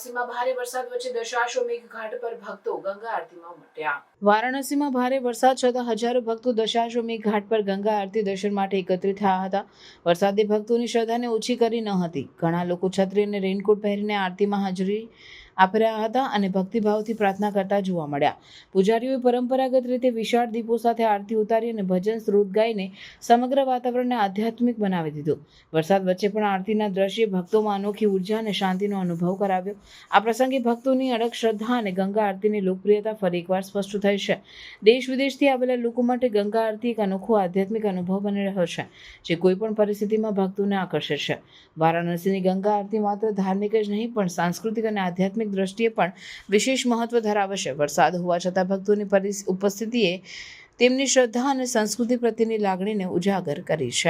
વારાણસીમાં ભારે વરસાદ વચ્ચે દશાશ્વમેઘ ઘાટ પર ભક્તો ગંગા આરતીમાં ઉમટ્યા. વારાણસીમાં ભારે વરસાદ છતાં હજારો ભક્તો દશાશ્વમેઘ ઘાટ પર ગંગા આરતી દર્શન માટે એકત્રિત થયા હતા. વરસાદે ભક્તોની શ્રદ્ધાને ઓછી કરી ન હતી. ઘણા લોકો છત્રી અને રેનકોટ પહેરીને આરતીમાં હાજરી રહ્યા હતા અને ભક્તિભાવથી પ્રાર્થના કરતા જોવા મળ્યા. પૂજારીઓએ પરંપરાગત રીતે વિશાળ દીપો સાથે આરતી ઉતારી અને ભજન સ્ત્રોત ગાઈને સમગ્ર વાતાવરણને આધ્યાત્મિક બનાવી દીધું. વરસાદ વચ્ચે પણ આરતીના દ્રશ્યે ભક્તોમાં અનોખી ઊર્જા અને શાંતિનો અનુભવ કરાવ્યો. આ પ્રસંગે ભક્તોની અડગ શ્રદ્ધા અને ગંગા આરતીની લોકપ્રિયતા ફરી એકવાર સ્પષ્ટ થઈ છે. દેશ વિદેશથી આવેલા લોકો માટે ગંગા આરતી એક અનોખો આધ્યાત્મિક અનુભવ બની રહ્યો છે, જે કોઈ પણ પરિસ્થિતિમાં ભક્તોને આકર્ષે છે. વારાણસીની ગંગા આરતી માત્ર ધાર્મિક જ નહીં, પણ સાંસ્કૃતિક અને આધ્યાત્મિક દ્રષ્ટિએ પણ વિશેષ મહત્વ ધરાવે છે. વરસાદ હોવા છતાં ભક્તોની ઉપસ્થિતિએ તેમની શ્રદ્ધા અને સંસ્કૃતિ પ્રત્યેની લાગણીને ઉજાગર કરી છે.